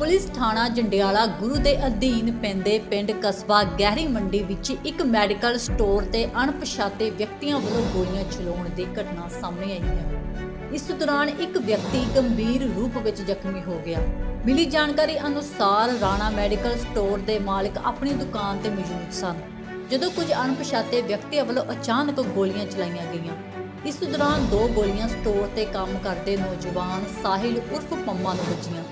Police ਥਾਣਾ ਜੰਡਿਆਲਾ ਗੁਰੂ ਦੇ ਅਧੀਨ ਪੈਂਦੇ ਪਿੰਡ ਕਸਬਾ ਗਹਿਰੀ ਮੰਡੀ ਵਿੱਚ ਇੱਕ ਮੈਡੀਕਲ ਸਟੋਰ ਤੇ ਅਣਪਛਾਤੇ ਵਿਅਕਤੀਆਂ ਵੱਲੋਂ ਗੋਲੀਆਂ ਚਲਾਉਣ ਦੀ ਘਟਨਾ ਸਾਹਮਣੇ ਆਈ ਹੈ। ਇਸ ਦੌਰਾਨ ਇੱਕ ਵਿਅਕਤੀ ਗੰਭੀਰ ਰੂਪ ਵਿੱਚ ਜ਼ਖਮੀ ਹੋ ਗਿਆ। ਮਿਲੀ ਜਾਣਕਾਰੀ ਅਨੁਸਾਰ ਰਾਣਾ ਮੈਡੀਕਲ ਸਟੋਰ ਦੇ ਮਾਲਕ ਆਪਣੀ ਦੁਕਾਨ ਤੇ ਮੌਜੂਦ ਸਨ। ਜਦੋਂ ਕੁਝ ਅਣਪਛਾਤੇ ਵਿਅਕਤੀਆਂ ਵੱਲੋਂ ਅਚਾਨਕ ਗੋਲੀਆਂ ਚਲਾਈਆਂ ਗਈਆਂ, ਇਸ ਦੌਰਾਨ ਦੋ ਗੋਲੀਆਂ ਸਟੋਰ ਤੇ ਕੰਮ ਕਰਦੇ ਨੌਜਵਾਨ ਸਾਹਿਲ ਉਰਫ ਪੰਮਾ ਨੂੰ ਵੱਜੀਆਂ।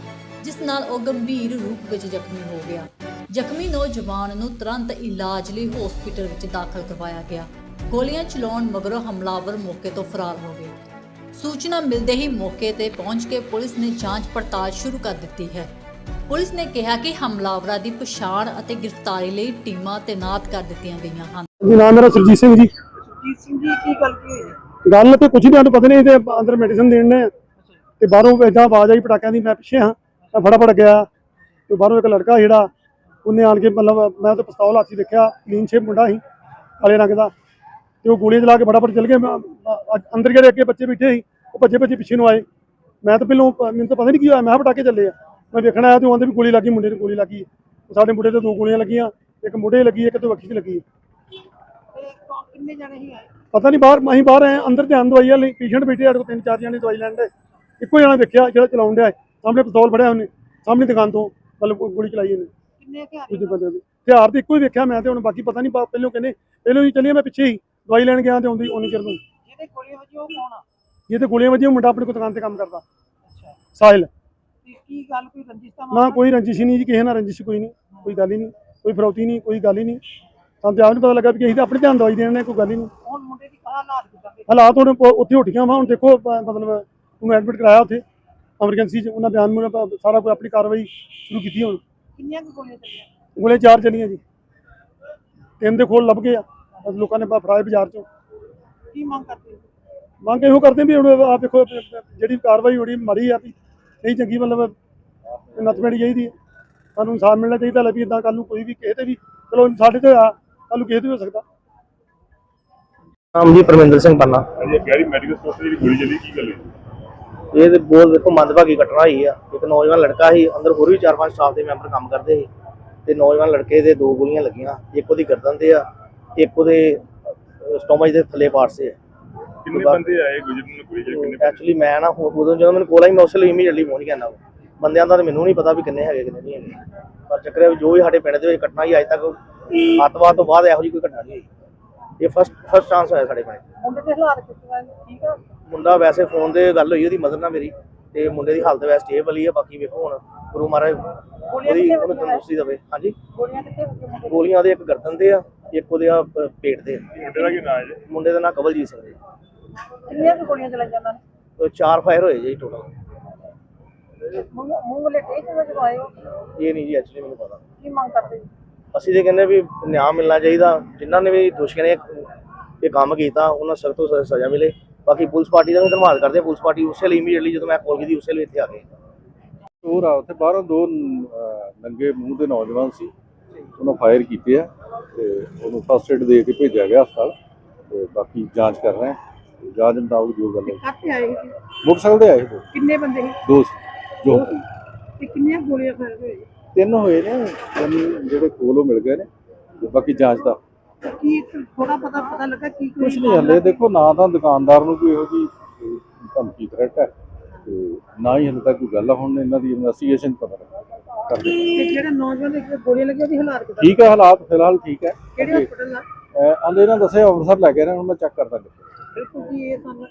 ਜਿਸ ਨਾਲ ਉਹ ਗੰਭੀਰ ਰੂਪ ਵਿੱਚ ਜ਼ਖਮੀ ਹੋ ਗਿਆ। ਜ਼ਖਮੀ ਨੌਜਵਾਨ ਨੂੰ ਤੁਰੰਤ ਇਲਾਜ ਲਈ ਹਸਪੀਟਲ ਵਿੱਚ ਦਾਖਲ ਕਰਵਾਇਆ ਗਿਆ। ਗੋਲੀਆਂ ਚਲਾਉਣ ਮਗਰੋਂ ਹਮਲਾਵਰ ਮੌਕੇ ਤੋਂ ਫਰਾਰ ਹੋ ਗਏ। ਸੂਚਨਾ ਮਿਲਦੇ ਹੀ ਮੌਕੇ ਤੇ ਪਹੁੰਚ ਕੇ ਪੁਲਿਸ ਨੇ ਜਾਂਚ ਪੜਤਾਲ ਸ਼ੁਰੂ ਕਰ ਦਿੱਤੀ ਹੈ। ਪੁਲਿਸ ਨੇ ਕਿਹਾ ਕਿ ਹਮਲਾਵਰਾਂ ਦੀ ਪਛਾਣ ਅਤੇ ਗ੍ਰਿਫਤਾਰੀ ਲਈ ਟੀਮਾਂ ਤੈਨਾਤ ਕਰ ਦਿੱਤੀਆਂ ਗਈਆਂ ਹਨ। ਜੀ ਨਾਮ ਮੇਰਾ ਸੁਰਜੀਤ ਸਿੰਘ ਜੀ? ਜੀਤ ਸਿੰਘ ਜੀ ਕੀ ਗੱਲ ਕੀ ਹੋਈ ਗੱਲ ਤੇ ਕੁਝ ਨਹੀਂ ਸਾਨੂੰ ਪਤਾ ਨਹੀਂ ਤੇ ਅੰਦਰ ਮੈਡੀਸਨ ਦੇਣ ਨੇ। ਤੇ ਬਾਹਰੋਂ ਏਦਾਂ ਆਵਾਜ਼ ਆਈ ਪਟਾਕਿਆਂ ਦੀ ਮੈਂ ਪਿੱਛੇ ਹਾਂ। ਮੈਂ ਫਟਾਫਟ ਗਿਆ। ਤੇ ਬਾਹਰੋਂ ਇੱਕ ਲੜਕਾ ਜਿਹੜਾ ਉਹਨੇ ਆਣ ਕੇ ਮਤਲਬ ਮੈਂ ਤੇ ਪਿਸਤੌਲ ਹੱਥੀ ਦੇਖਿਆ ਕਲੀਨ ਸ਼ੇਪ ਮੁੰਡਾ ਸੀ ਕਾਲੇ ਰੰਗ ਦਾ। ਤੇ ਉਹ ਗੋਲੀਆਂ ਚਲਾ ਕੇ ਫਟਾਫਟ ਚਲ ਗਏ। ਅੰਦਰ ਜਿਹੜੇ ਅੱਗੇ ਬੱਚੇ ਬੈਠੇ ਸੀ ਉਹ ਭੱਜੇ ਭੱਜੇ ਪਿੱਛੇ ਨੂੰ ਆਏ। ਮੈਂ ਤਾਂ ਪਹਿਲੋਂ ਮੈਨੂੰ ਤਾਂ ਪਤਾ ਨਹੀਂ ਕੀ ਹੋਇਆ ਮੈਂ ਕਿਹਾ ਪਟਾਕੇ ਚੱਲੇ ਆ। ਮੈਂ ਵੇਖਣ ਆਇਆ ਤੇ ਉਹ ਆਂਦੇ ਵੀ ਗੋਲੀ ਲੱਗੀ ਮੁੰਡੇ ਨੂੰ ਗੋਲੀ ਲੱਗੀ। ਸਾਡੇ ਮੁੰਡੇ ਤੇ ਦੋ ਗੋਲੀਆਂ ਲੱਗੀਆਂ ਇੱਕ ਮੁੰਡੇ ਲੱਗੀ ਇੱਕ ਤੇ ਵੱਖੀ 'ਚ ਲੱਗੀ। ਤੇ ਕੌਣ- ਕਿੰਨੇ ਜਣੇ ਹੀ ਆਏ ਪਤਾ ਨਹੀਂ ਬਾਹਰ ਅਸੀਂ ਬਾਹਰ ਆਏ ਅੰਦਰ ਧਿਆਨ ਦਵਾਈ ਵਾਲੇ ਪੇਸ਼ੈਂਟ ਬੈਠੇ ਸਾਡੇ ਕੋਲ ਤਿੰਨ ਚਾਰ ਜਣੇ ਦਵਾਈ ਲੈਣ ਦੇ। ਇੱਕੋ ਜਣਾ ਵੇਖਿਆ ਜਿਹੜਾ ਚਲਾਉਣ ਡਿਆ। ਸਾਹਮਣੇ ਪਿਸਤੌਲ ਫੜਿਆ ਉਹਨੇ ਸਾਹਮਣੇ ਦੁਕਾਨ ਤੋਂ ਮਤਲਬ ਗੋਲੀ ਚਲਾਈ ਉਹਨੇ। ਕਿੰਨੇ ਦੂਜੇ ਬੰਦੇ ਦੇ। ਹਥਿਆਰ ਤੇ ਇੱਕੋ ਹੀ ਵੇਖਿਆ ਮੈਂ ਤੇ ਹੁਣ ਬਾਕੀ ਪਤਾ ਨਹੀਂ ਪਹਿਲੋਂ ਕਹਿੰਦੇ ਪਹਿਲੋਂ ਹੀ ਚੱਲਿਆ ਮੈਂ ਪਿੱਛੇ ਹੀ ਦਵਾਈ ਲੈਣ ਗਿਆ ਤੇ ਆਉਂਦੀ ਉਹਨੀ ਚਿਰ ਨੂੰ ਜਿਹਦੇ ਗੋਲੀਆਂ ਵੱਜੀਆਂ ਉਹ ਕੌਣ ਆ? ਜੇ ਤੇ ਗੋਲੀਆਂ ਵੱਜੀਆਂ ਮੁੰਡਾ ਆਪਣੀ ਕੋਈ ਦੁਕਾਨ ਤੇ ਕੰਮ ਕਰਦਾ। ਅੱਛਾ। ਸਾਹਿਲ ਤੇ ਕੀ ਗੱਲ ਕੋਈ ਰੰਜਿਸ਼ ਦਾ ਨਾ ਮਾਮਲਾ? ਕੋਈ ਰੰਜਿਸ਼ ਨਹੀਂ ਜੀ ਕਿਸੇ ਨਾਲ ਰੰਜਿਸ਼ ਕੋਈ ਨਹੀਂ ਕੋਈ ਗੱਲ ਹੀ ਨਹੀਂ ਕੋਈ ਫਰੌਤੀ ਨਹੀਂ ਕੋਈ ਗੱਲ ਹੀ ਨਹੀਂ। ਸਾਨੂੰ ਤੇ ਆਪ ਨਹੀਂ ਪਤਾ ਲੱਗਾ ਵੀ ਅਸੀਂ ਤਾਂ ਆਪਣੇ ਧਿਆਨ ਦਵਾਈ ਦੇਣ ਨੇ ਕੋਈ ਗੱਲ ਹੀ ਨਹੀਂ। ਹੁਣ ਮੁੰਡੇ ਦੀ ਕਾਹ ਹਾਲਾਤ ਕਿਦਾਂ ਦੇ? ਹਾਲਾਤ ਹੁਣ ਉੱਥੇ ਉੱਠ ਗਿਆ ਵਾ ਹੁਣ ਦੇਖੋ ਮਤਲਬ ਉਹਨੂੰ ਐਡਮਿਟ ਕਰਾਇਆ ਉੱਥੇ। ਐਮਰਜੈਂਸੀ 'ਚ ਉਹਨਾਂ ਬਿਆਨ ਮੁਰੇ ਸਾਰਾ ਕੋਈ ਆਪਣੀ ਕਾਰਵਾਈ ਸ਼ੁਰੂ ਕੀਤੀ ਹੁਣ। ਕਿੰਨੀਆਂ ਕੁ ਗੋਲੀਆਂ ਚੱਲੀਆਂ? ਗੋਲੇ ਚਾਰ ਚੱਲੀਆਂ ਜੀ। ਤਿੰਨ ਦੇ ਖੋਲ ਲੱਭ ਗਏ ਆ। ਲੋਕਾਂ ਨੇ ਫੜਾਏ ਬਾਜ਼ਾਰ 'ਚੋਂ। ਕੀ ਮੰਗ ਕਰਦੇ? ਮੰਗ ਇਹੋ ਕਰਦੇ ਵੀ ਹੁਣ ਆਪ ਦੇਖੋ ਜਿਹੜੀ ਕਾਰਵਾਈ ਹੋਣੀ ਮਾਰੀ ਆ ਵੀ ਨਹੀਂ ਚੰਗੀ ਮਤਲਬ ਨੱਥ ਚਾਹੀਦੀ ਹੈ। ਸਾਨੂੰ ਇਨਸਾਫ ਮਿਲਣਾ ਚਾਹੀਦਾ ਲੈ ਵੀ ਇਦਾਂ ਕੱਲ ਨੂੰ ਕੋਈ ਵੀ ਕਿਸੇ ਤੇ ਵੀ ਚਲੋ ਸਾਡੇ ਤੇ ਹੋਇਆ ਕੱਲ ਨੂੰ ਕਿਸੇ ਤੇ ਵੀ ਹੋ ਸਕਦਾ। ਨਾਮ ਜੀ ਪਰਮਿੰਦਰ ਸਿੰਘ ਪੰਨਾ। ਗੈਰੀ ਮੈਡੀਕਲ ਸਟੋਰ ਤੇ ਜਿਹੜੀ ਗੋਲੀ ਚੱਲੀ ਕੀ ਗੱਲ ਹੈ? ਇਹ ਤੇ ਬਹੁਤ ਦੇਖੋ ਮੰਦਭਾਗੀ ਘਟਨਾ ਹੋਈ ਆ। ਇੱਕ ਨੌਜਵਾਨ ਲੜਕਾ ਸੀ ਅੰਦਰ ਹੋਰ ਵੀ ਚਾਰ ਪੰਜ ਸਟਾਫ ਦੇ ਮੈਂਬਰ ਕੰਮ ਕਰਦੇ ਸੀ। ਤੇ ਨੌਜਵਾਨ ਲੜਕੇ ਦੇ ਦੋ ਗੋਲੀਆਂ ਲੱਗੀਆਂ ਇੱਕ ਉਹਦੀ ਗਰਦਨ ਤੇ ਆ ਇੱਕ ਉਹਦੇ ਸਟੋਮਚ ਦੇ ਥੱਲੇ ਪਾਰਟਸ ਤੇ ਕਿੰਨੇ ਬੰਦੇ ਆਏ ਗੁਜਰਨ ਨੂੰ ਗੋਲੀ ਚੱਲੀ ਕਿੰਨੇ ਐਕਚੁਅਲੀ ਮੈਂ ਨਾ ਉਦੋਂ ਜਦੋਂ ਮੈਨੂੰ ਕੋਲ ਆਈ ਮੈਂ ਉਸ ਲਈ ਇਮੀਡੀਏਟਲੀ ਪਹੁੰਚ ਗਿਆ ਨਾ ਬੰਦਿਆਂ ਦਾ ਤਾਂ ਮੈਨੂੰ ਨਹੀਂ ਪਤਾ ਵੀ ਕਿੰਨੇ ਹੈਗੇ ਕਿੰਨੇ ਨਹੀਂ ਹੈਗੇ। ਪਰ ਚੱਕਰ ਇਹ ਵੀ ਜੋ ਵੀ ਸਾਡੇ ਪਿੰਡ ਦੇ ਵਿੱਚ ਘਟਨਾ ਹੀ ਅੱਜ ਤੱਕ ਅੱਤਵਾਦ ਤੋਂ ਬਾਅਦ ਇਹੋ ਜਿਹੀ ਕੋਈ ਘਟਨਾ ਨਹੀਂ ਹੋਈ। ਇਹ ਫਸਟ ਫਸਟ ਚਾਂਸ ਹੋਇਆ ਸਾਡੇ ਪਿੰਡ ਮੁੰਡੇ ਦੇ ਹਾਲਾਤ ਕਿਦਾਂ ਦੇ ਠੀਕ ਆ? ਮੁੰਡਾ ਵੈਸੇ ਫੋਨ ਤੇ ਗੱਲ ਹੋਈ ਉਹਦੀ ਮਦਰ ਨਾਲ ਮੇਰੀ ਤੇ ਮੁੰਡੇ ਦੀ ਹਾਲਤ ਵੈਸੇ ਸਟੇਬਲ ਹੀ ਹੈ ਬਾਕੀ ਵੇਖੋ ਹੁਣ ਗੁਰੂ ਮਹਾਰਾਜ ਉਹਦੀ ਉਹਨੂੰ ਤੰਦਰੁਸਤੀ ਦੇਵੇ ਹਾਂਜੀ? ਗੋਲੀਆਂ ਕਿੱਥੇ? ਗੋਲੀਆਂ ਉਹਦੇ ਇੱਕ ਗਰਦਨ ਤੇ ਆ ਇੱਕ ਉਹਦੇ ਆ ਪੇਟ ਤੇ। ਮੁੰਡੇ ਦਾ ਕੀ ਨਾਂ ਹੈ ਮੁੰਡੇ ਦਾ ਨਾਂ ਕਵਲਜੀਤ ਸਿੰਘ ਹੈ ਕਿੰਨੀਆਂ ਕੁ ਗੋਲੀਆਂ ਚਲਾਈਆਂ ਉਹਨਾਂ ਨੇ? ਉਹ ਚਾਰ ਫਾਇਰ ਹੋਏ ਜੀ ਟੋਟਲ ਮੂੰਹ ਮੂੰਹ ਵਾਲੇ ਟੇਕ ਵਿੱਚ ਆਏ ਇਹ ਨਹੀਂ ਜੀ ਐਕਚੁਅਲੀ ਮੈਨੂੰ ਪਤਾ। ਕੀ ਮੰਗ ਕਰਦੇ ਜੀ? ਅਸੀਂ ਤੇ ਕਹਿੰਦੇ ਵੀ ਨਿਆਂ ਮਿਲਣਾ ਚਾਹੀਦਾ ਜਿਨ੍ਹਾਂ ਨੇ ਵੀ ਦੋਸ਼ੀਆਂ ਨੇ ਇਹ ਕੰਮ ਕੀਤਾ ਉਹਨਾਂ ਸਖਤ ਤੋਂ ਸਜ਼ਾ ਮਿਲੇ। ਬਾਕੀ ਪੁਲਿਸ ਪਾਰਟੀ ਦਾ ਵੀ ਧੰਨਵਾਦ ਕਰਦੇ ਹਾਂ। ਪੁਲਿਸ ਪਾਰਟੀ ਉਸੇ ਲਈ ਇਮੀਡੀਏਟਲੀ ਜਦੋਂ ਮੈਂ ਕਾਲ ਕੀਤੀ ਉਸੇ ਲਈ ਇੱਥੇ ਆ ਗਏ। ਹੋਰ ਆ ਉੱਥੇ ਬਾਹਰੋਂ ਦੋ ਨੰਗੇ ਮੂੰਹ ਦੇ ਨੌਜਵਾਨ ਸੀ। ਉਹਨਾਂ ਫਾਇਰ ਕੀਤੇ ਆ ਤੇ ਉਹਨੂੰ ਫਸਟ ਏਡ ਦੇ ਕੇ ਭੇਜਿਆ ਗਿਆ ਹਸਪਤਾਲ। ਤੇ ਬਾਕੀ ਜਾਂਚ ਕਰ ਰਹੇ ਆ ਜਾਂਚ ਮੁਤਾਬਕ ਜੋ ਗੱਲ ਹੈ। ਆਏ ਸੀ? ਮੋਟਰਸਾਈਕਲ ਤੇ ਆਏ ਦੋ। ਕਿੰਨੇ ਬੰਦੇ ਸੀ? ਦੋ ਸੀ, ਜੋ ਤੇ ਕਿੰਨੀਆਂ ਗੋਲੀਆਂ ਫਾਇਰ ਹੋਏ ਤਿੰਨ ਹੋਏ ਨੇ ਜਿਹੜੇ ਕੋਲੋਂ ਮਿਲ ਗਏ ਨੇ। ਤੇ ਬਾਕੀ ਜਾਂਚ ਦਾ ਕੀ ਥੋੜਾ ਪਤਾ ਪਤਾ ਲੱਗਾ ਕੀ ਕੁਝ ਨਹੀਂ ਹਲੇ। ਦੇਖੋ ਨਾ ਤਾਂ ਦੁਕਾਨਦਾਰ ਨੂੰ ਕੋਈ ਇਹੋ ਜੀ ਧਮਕੀ ਥ੍ਰੈਟ ਹੈ ਤੇ ਨਾ ਹੀ ਹਲੇ ਤੱਕ ਕੋਈ ਗੱਲ ਆ, ਹੁਣ ਇਹਨਾਂ ਦੀ ਇਨਵੈਸਟੀਗੇਸ਼ਨ ਪਤਾ ਲੱਗਾ। ਕਰਦੇ ਤੇ ਜਿਹੜੇ ਨੌਜਵਾਨ ਦੇ ਗੋਲੀਆਂ ਲੱਗੀਆਂ ਉਹਦੀ ਹਾਲਾਤ ਕਿਦਾਂ? ਠੀਕ ਹੈ ਹਾਲਾਤ ਫਿਲਹਾਲ ਠੀਕ ਹੈ। ਕਿਹੜੇ ਹਸਪਤਾਲ ਆ ਆਂਦੇ ਇਹਨਾਂ ਦੱਸਿਆ ਅੰਮ੍ਰਿਤਸਰ ਲੈ ਕੇ ਰਹੇ ਹੁਣ ਮੈਂ ਚੈੱਕ ਕਰਦਾ ਬਿਲਕੁਲ ਜੀ ਇਹ ਸਾਨੂੰ